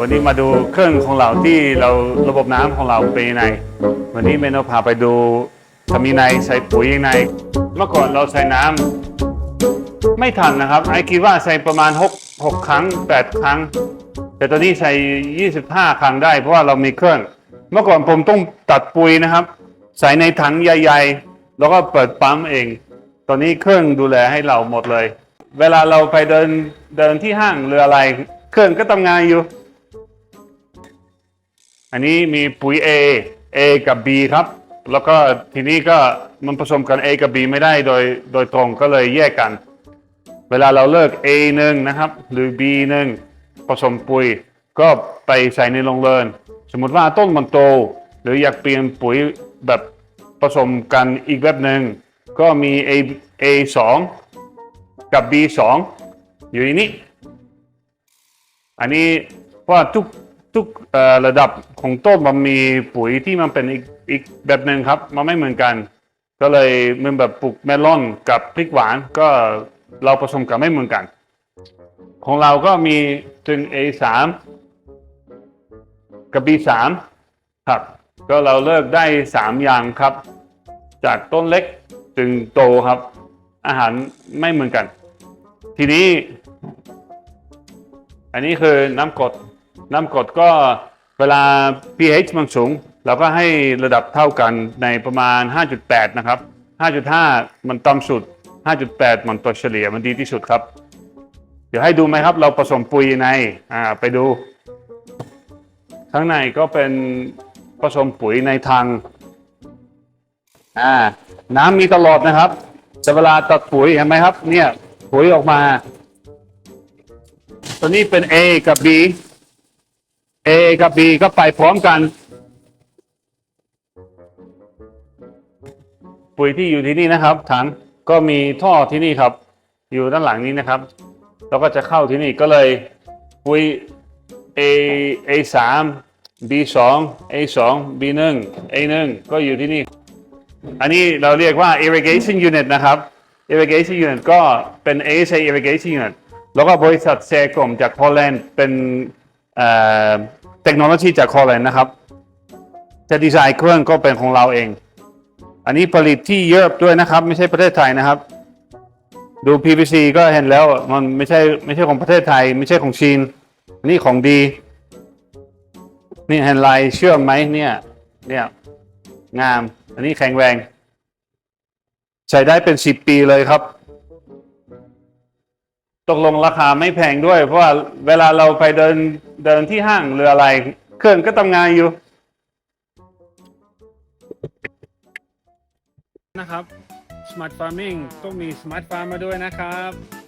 วันนี้มาดูเครื่องของเราที่เราระบบน้ำของเราเป็นยังไงวันนี้เมนเอาพาไปดูทำยังไงใส่ปุ๋ยยังไงเมื่อก่อนเราใส่น้ำไม่ทันนะครับ ไอคิดว่าใส่ประมาณ 6 6 ครั้ง 8 ครั้ง แต่ตอนนี้ใส่ 25 ครั้งได้ เพราะว่าเรามีเครื่อง เมื่อก่อนผมต้องตัดปุ๋ยนะครับ ใส่ในถังใหญ่ ๆ แล้วก็เปิดปั๊มเอง ตอนนี้เครื่องดูแลให้เราหมดเลย เวลาเราไปเดินเดินที่ห้างหรืออะไร เครื่องก็ทำงานอยู่ อันนี้มีปุ๋ย A A กับ B ครับ แล้วก็ทีนี้ก็มันผสมกัน A กับ B ไม่ได้โดยโดยตรงก็เลยแยกกัน เวลาเราเลิก A หนึ่งนะครับ หรือ B หนึ่งผสมปุ๋ย ก็ไปใส่ในโรงเรือน สมมติว่าต้นมันโต หรืออยากเปลี่ยนปุ๋ยแบบผสมกันอีกแบบหนึ่งก็มี A A 2 กับ B 2 อยู่ในนี้ อันนี้เพราะว่าทุกทุกระดับของต้นมันมีปุ๋ยที่มันเป็นอีกอีกแบบหนึ่งครับ มันไม่เหมือนกัน ก็เลยเหมันแบบปลูกเมลอนกับพริกหวานก็เราผสมกันไม่เหมือนกัน ของเราก็มีถึง A3 กับ B3 ครับ ก็เราเลิกได้ 3 อย่างครับ จากต้นเล็กถึงโตครับ อาหารไม่เหมือนกัน ทีนี้ อันนี้คือน้ำกรดน้ำกรดก็เวลา pH มันสูง เราก็ให้ระดับเท่ากันในประมาณ 5.8 นะครับ 5.5 มันต่ำสุด 5.8 มันตัวเฉลี่ยมันดีที่สุดครับ เดี๋ยวให้ดูไหมครับ เราผสมปุ๋ยในอ่าไปดู ข้างในก็เป็นผสมปุ๋ยในทางอ่าน้ำมีตลอดนะครับแต่เวลาตัดปุ๋ยเห็นไหมครับ เนี่ย ปุ๋ยออกมา ตัวนี้เป็น A กับ B A กับ B ก็ไปพร้อมกัน ปุ๋ยที่อยู่ที่นี่นะครับถังก็มีท่อที่นี่ครับ อยู่ด้านหลังนี้นะครับ แล้วก็จะเข้าที่นี่ก็เลยปุ๋ย A A 3 B 2 A 2 B 1 A 1ก็อยู่ที่นี่ อันนี้เราเรียกว่า irrigation unit นะครับ irrigation unit ก็เป็น ASA irrigation unit แล้วก็บริษัทเซกรมจากฮอลแลนด์เป็นเทคโนโลยีจากฮอลแลนด์นะครับ จะดีไซน์เครื่องก็เป็นของเราเอง อันนี้ผลิตที่เยอรปด้วยนะครับ ไม่ใช่ประเทศไทยนะครับ ดู PVC ก็เห็นแล้วมันไม่ใช่ไม่ใช่ของประเทศไทย ไม่ใช่ของจีนนนี่ของดี นี่เห็นลายเชื่อมไหมเนี่ยเนี่ยงาม อันนี้แข็งแรง ใช้ได้เป็นสิบปีเลยครับ ตกลงราคาไม่แพงด้วย เพราะว่าเวลาเราไปเดินเดินที่ห้างหรืออะไร เครื่องก็ทำงานอยู่นะครับ Smart Farming ต้องมี Smart Farm มาด้วยนะครับ